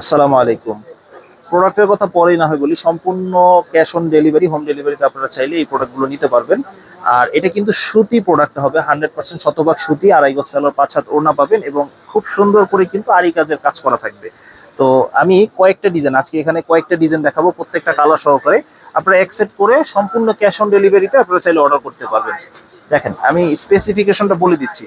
আসসালামু আলাইকুম। প্রোডাক্টের কথা পরেই না হয় বলি, সম্পূর্ণ ক্যাশ অন ডেলিভারি হোম ডেলিভারিতে আপনারা চাইলে এই প্রোডাক্টগুলো নিতে পারবেন। আর এটা কিন্তু সুতি প্রোডাক্ট হবে হান্ড্রেড পার্সেন্ট শতভাগ সুতি, আড়াই গজ সেলোর, পাঁচ হাত ওড়না পাবেন এবং খুব সুন্দর করে কিন্তু আরি কাজের কাজ করা থাকবে। তো আমি কয়েকটা ডিজাইন আজকে এখানে কয়েকটা ডিজাইন দেখাবো, প্রত্যেকটা কালার সহকারে। আপনারা অ্যাকসেপ্ট করে সম্পূর্ণ ক্যাশ অন ডেলিভারিতে আপনারা চাইলে অর্ডার করতে পারবেন। দেখেন, আমি স্পেসিফিকেশনটা বলে দিচ্ছি।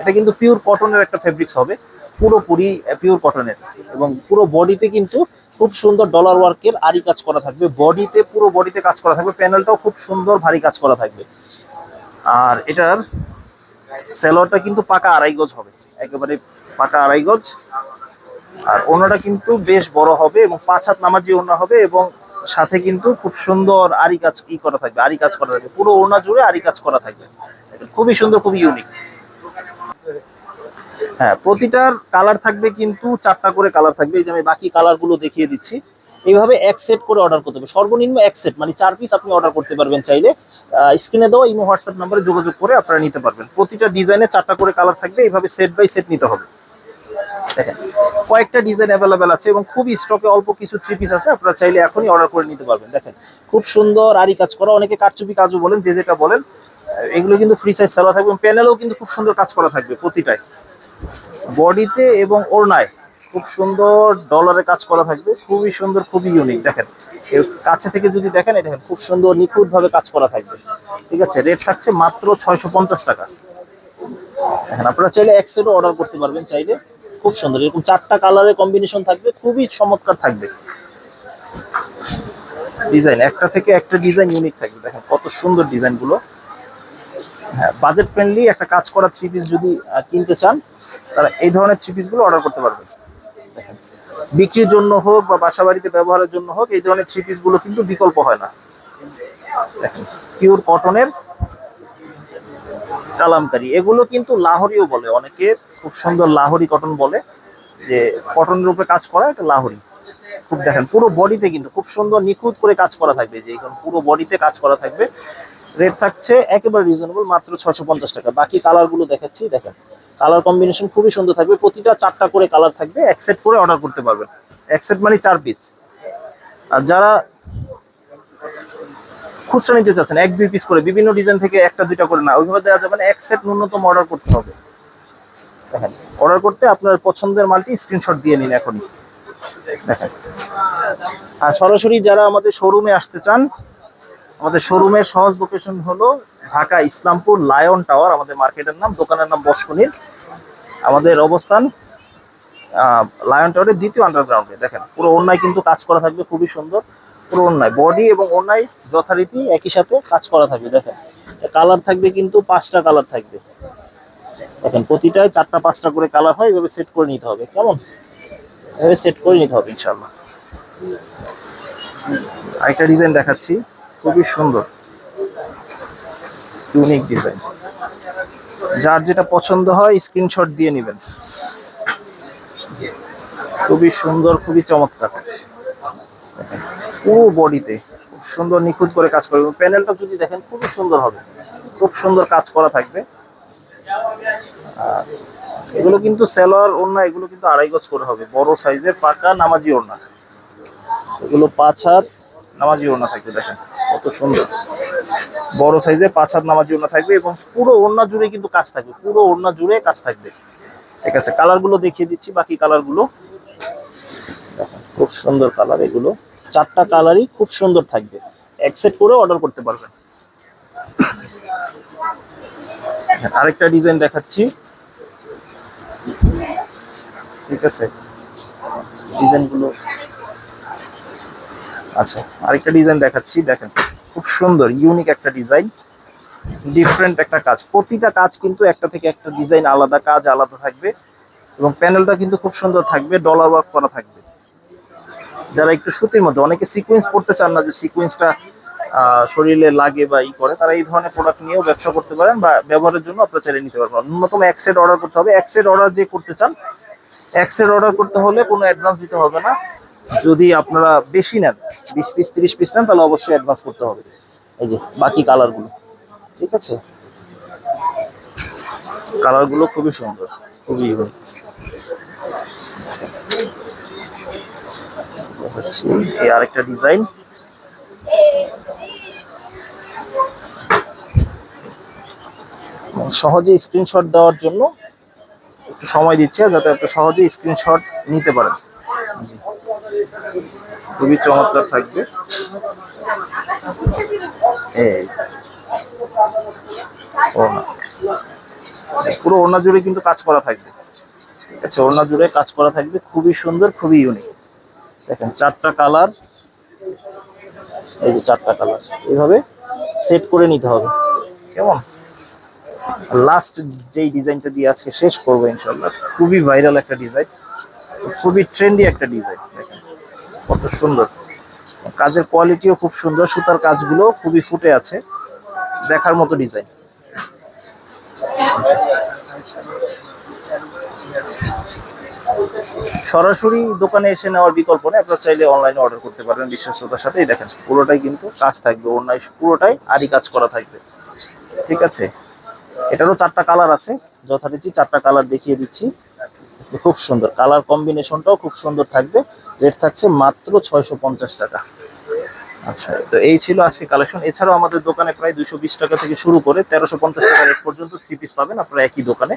এটা কিন্তু পিওর কটনের একটা ফেব্রিক্স হবে। পুরোপুরি পিওর কটনের এবং পুরো বডিতে কিন্তু খুব সুন্দর ডলার ওয়ার্কের আরি কাজ করা থাকবে। বডিতে পুরো বডিতে কাজ করা থাকবে। প্যানেলটাও খুব সুন্দর ভারী কাজ করা থাকবে। আর এটার সেলরটা কিন্তু পাকা আড়াই গজ হবে। একেবারে পাকা আড়াই গজ। আর ওনাটা কিন্তু বেশ বড় হবে এবং পাঁচ হাত নামাজি ওনা হবে এবং সাথে কিন্তু খুব সুন্দর আরি কাজ ই করা থাকবে আরি কাজ করা থাকবে। পুরো ওনা জুড়ে আরি কাজ করা থাকবে। খুবই সুন্দর, খুবই ইউনিক হ্যাঁ প্রতিটার কালার থাকবে কিন্তু চারটা করে কালার থাকবে। এই যে আমি বাকি কালারগুলো দেখিয়ে দিচ্ছি। এইভাবে এক সেট করে অর্ডার করতে হবে। সর্বনিম্ন এক সেট মানে চার পিস আপনি অর্ডার করতে পারবেন চাইলে। স্ক্রিনে দেওয়া ইমো হোয়াটসঅ্যাপ নাম্বারে যোগাযোগ করে আপনারা নিতে পারবেন। প্রতিটা ডিজাইনে চারটা করে কালার থাকবে। এইভাবে সেট বাই সেট নিতে হবে। দেখেন, কয়েকটা ডিজাইন অ্যাভেলেবেল আছে এবং খুবই স্টকে অল্প কিছু থ্রি পিস আছে। আপনারা চাইলে এখনই অর্ডার করে নিতে পারবেন। দেখেন, খুব সুন্দর আরি কাজ করা। অনেকে কারচুপি কাজও বলেন, যে যেটা বলেন এগুলো কিন্তু ফ্রি সাইজ সালোয়া থাকবে প্যানেলও কিন্তু খুব সুন্দর কাজ করা থাকবে প্রতিটায়। বডিতে এবং ওড়নায় খুব সুন্দর ডলারে কাজ করা থাকবে। খুবই সুন্দর, খুবই ইউনিক দেখেন। কাছে থেকে যদি দেখেন এই দেখেন খুব সুন্দর নিখুঁত ভাবে কাজ করা থাকবে। ঠিক আছে রেট থাকছে মাত্র ছয়শো পঞ্চাশ টাকা। দেখেন, আপনারা চাইলে এক সেটও অর্ডার করতে পারবেন চাইলে। খুব সুন্দর, এরকম চারটা কালারের কম্বিনেশন থাকবে, খুবই চমৎকার থাকবে। ডিজাইন একটা থেকে একটা ডিজাইন ইউনিক থাকবে। দেখেন, কত সুন্দর ডিজাইনগুলো হ্যাঁ বাজেট ফ্রেন্ডলি একটা কাজ করা থ্রি পিস যদি কিনতে চান তারা এই ধরনের থ্রি পিসগুলো অর্ডার করতে পারবেন। দেখেন, বিক্রির জন্য হোক বা বাসা বাড়িতে ব্যবহারের জন্য হোক, এই ধরনের থ্রি পিসগুলো কিন্তু বিকল্প হয় না। দেখেন পিওর কটনের কালামকারি। এগুলো কিন্তু লাহোরিও বলে অনেকে, খুব সুন্দর লাহোরি কটন বলে, যে কটনের উপরে কাজ করা একটা লাহোরি। খুব দেখেন, পুরো বডিতে কিন্তু খুব সুন্দর নিখুঁত করে কাজ করা থাকবে, যে পুরো বডিতে কাজ করা থাকবে। রেট থাকছে একেবারে রিজনেবল মাত্র ছশো পঞ্চাশ টাকা। বাকি কালারগুলো দেখাচ্ছি, দেখেন। কালার কম্বিনেশন খুবই সুন্দর থাকবে। প্রতিটা চারটা করে কালার থাকবে এক সেট করে অর্ডার করতে পারবেন। এক সেট মানে চার পিস আর যারা খুচরা নিতে চাচ্ছেন, এক, দুই পিস করে, বিভিন্ন ডিজাইন থেকে একটা, দুইটা করে না, ওইভাবে দেওয়া যাবে না। এক সেট ন্যূনতম অর্ডার করতে হবে। দেখেন অর্ডার করতে আপনার পছন্দের মালটি স্ক্রিনশট দিয়ে নিন এখনই। দেখেন। আর সরাসরি যারা আমাদের শোরুমে আসতে চান আমাদের শোরুমের সহজ লোকেশন হলো ঢাকা ইসলামপুর লায়ন টাওয়ার আমাদের মার্কেটের নাম, দোকানের নাম বস্কনির। আমাদের অবস্থান লায়ন টাওয়ারের দ্বিতীয় আন্ডারগ্রাউন্ডে দেখেন, পুরো অন্যায় কিন্তু কাজ করা থাকবে, খুবই সুন্দর। পুরো অন্যায় বডি এবং অন্যায় যথারীতি একই সাথে কাজ করা থাকবে, দেখেন। কালার থাকবে কিন্তু পাঁচটা কালার থাকবে। দেখেন, প্রতিটায় চারটা, পাঁচটা করে কালার হয়, এভাবে সেট করে নিতে হবে, কেমন? এভাবে সেট করে নিতে হবে ইনশাল্লাহ আরেকটা ডিজাইন দেখাচ্ছি। খুবই সুন্দর। ইউনিক ডিজাইন যার যেটা পছন্দ হয় স্ক্রিনশট দিয়ে নেবেন। খুবই সুন্দর, খুবই চমৎকার। পুরো বডিতে খুব সুন্দর নিখুঁত করে কাজ করবে। প্যানেলটা যদি দেখেন, খুবই সুন্দর হবে। খুব সুন্দর কাজ করা থাকবে। আর এগুলো কিন্তু সেলর ওড়না, এগুলো কিন্তু আড়াই গজ করে হবে। বড় সাইজের পাকা নামাজি ওড়না। এগুলো পাঁচ হাত নামাজি ওড়না থাকবে, দেখেন, কত সুন্দর। বড় সাইজের পাঁচ হাত নামাজি ওড়না থাকবে এবং পুরো ওড়না জুড়ে কিন্তু কাজ থাকবে, পুরো ওড়না জুড়ে কাজ থাকবে। ঠিক আছে, কালারগুলো দেখিয়ে দিচ্ছি, বাকি কালারগুলো। খুব সুন্দর কালার এগুলো। চারটা কালারই খুব সুন্দর থাকবে। এক করে অর্ডার করতে পারবেন। আরেকটা ডিজাইন দেখাচ্ছি। ঠিক আছে ডিজাইনগুলো আচ্ছা আরেকটা ডিজাইন দেখাচ্ছি, দেখেন, খুব সুন্দর ইউনিক একটা ডিজাইন ডিফারেন্ট একটা কাজ। প্রতিটা কাজ কিন্তু একটা থেকে একটা ডিজাইন আলাদা কাজ আলাদা থাকবে এবং প্যানেলটা কিন্তু খুব সুন্দর থাকবে ডলার ওয়ার্ক করা থাকবে। যারা একটু সুতির মধ্যে, অনেকে সিকোয়েন্স পড়তে চান না যে সিকোয়েন্সটা শরীরে লাগে বা ই করে, তারা এই ধরনের প্রোডাক্ট নিয়েও ব্যবসা করতে পারেন বা ব্যবহারের জন্য আপনারা চাইলে নিতে পারবেন। ন্যূনতম এক সেট অর্ডার করতে হবে। এক সেট অর্ডার যে করতে চান, এক সেট অর্ডার করতে হলে কোনো অ্যাডভান্স দিতে হবে না। যদি আপনারা বেশি নেন, বিশ পিস, তিরিশ পিস নেন, তাহলে অবশ্যই অ্যাডভান্স করতে হবে। এই যে, বাকি কালারগুলো ঠিক আছে? কালারগুলো খুবই সুন্দর, খুবই দেখাচ্ছি, এই আরেকটা ডিজাইন সহজে স্ক্রিনশট দেওয়ার জন্য একটু সময় দিচ্ছে, যাতে আপনি সহজে স্ক্রিনশট নিতে পারেন। খুবই চমৎকার থাকবে। এই। পুরো ওড়না জুড়ে কিন্তু কাজ করা থাকবে। ঠিক আছে, ওড়না জুড়ে কাজ করা থাকবে। খুবই সুন্দর, খুবই ইউনিক দেখেন, চারটা কালার এই যে চারটা কালার এইভাবে সেট করে নিতে হবে। কেমন? লাস্ট যেই ডিজাইনটা দিয়ে আজকে শেষ করব ইনশাল্লাহ খুবই ভাইরাল একটা ডিজাইন খুবই ট্রেন্ডি একটা ডিজাইন কত সুন্দর। কাজের কোয়ালিটিও খুব সুন্দর, সুতার কাজগুলো খুবই ফুটে আছে, দেখার মতো ডিজাইন সরাসরি দোকানে এসে নেওয়ার বিকল্প নেই, আপনারা চাইলে অনলাইনে অর্ডার করতে পারবেন বিশ্বস্ততার সাথেই দেখেন, পুরোটাই কিন্তু কাজ থাকবে অন্যায় পুরোটাই আরই কাজ করা থাকবে। ঠিক আছে? এটারও চারটা কালার আছে, যথারীতি চারটা কালার দেখিয়ে দিচ্ছি। খুব সুন্দর। কালার কম্বিনেশনটাও খুব সুন্দর থাকবে। রেট থাকছে মাত্র ছয়শো পঞ্চাশ টাকা। আচ্ছা তো এই ছিল আজকে কালেকশন এছাড়াও আমাদের দোকানে প্রায় দুইশো বিশ টাকা থেকে শুরু করে তেরোশো পঞ্চাশ টাকা রেট পর্যন্ত থ্রি পিস পাবেন আপনারা একই দোকানে।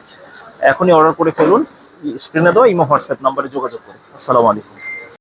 এখনই অর্ডার করে ফেলুন। স্ক্রিনে দেওয়া ইমো হোয়াটসঅ্যাপ নাম্বারে যোগাযোগ করুন। আসসালামু আলাইকুম।